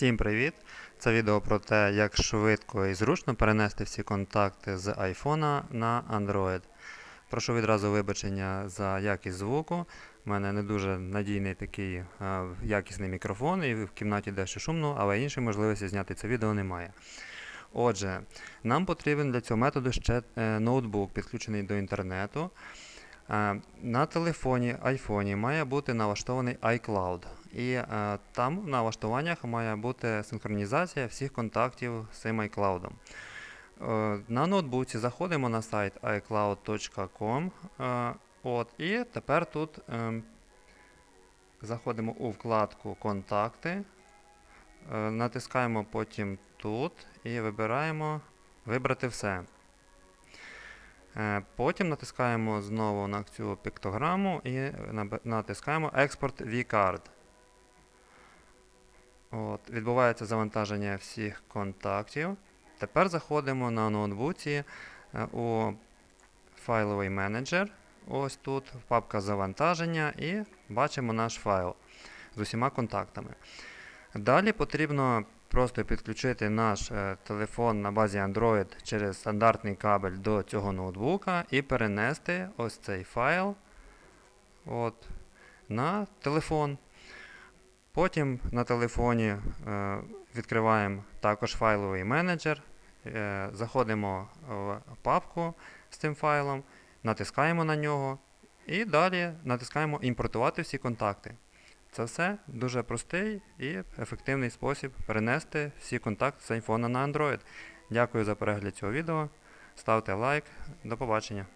Всім привіт! Це відео про те, як швидко і зручно перенести всі контакти з iPhone на Android. Прошу відразу вибачення за якість звуку. У мене не дуже надійний такий е, якісний мікрофон, і в кімнаті дещо шумно, але іншої можливості зняти це відео немає. Отже, нам потрібен для цього методу ще е, ноутбук, підключений до інтернету. Е, На телефоні iPhone має бути налаштований iCloud. І е, там в налаштуваннях має бути синхронізація всіх контактів з цим iCloud. Е, на ноутбуці заходимо на сайт iCloud.com. Е, от, і тепер тут е, заходимо у вкладку Контакти. Е, натискаємо потім тут і вибираємо Вибрати все. Е, Потім натискаємо знову на цю піктограму і натискаємо Експорт vCard. От, відбувається завантаження всіх контактів. Тепер заходимо на ноутбуці е, у файловий менеджер. Ось тут папка завантаження і бачимо наш файл з усіма контактами. Далі потрібно просто підключити наш е, телефон на базі Android через стандартний кабель до цього ноутбука і перенести ось цей файл от, на телефон. Потім на телефоні е, відкриваємо також файловий менеджер, е, заходимо в папку з цим файлом, натискаємо на нього і далі натискаємо імпортувати всі контакти. Це все дуже простий і ефективний спосіб перенести всі контакти з iPhone на Android. Дякую за перегляд цього відео. Ставте лайк. До побачення.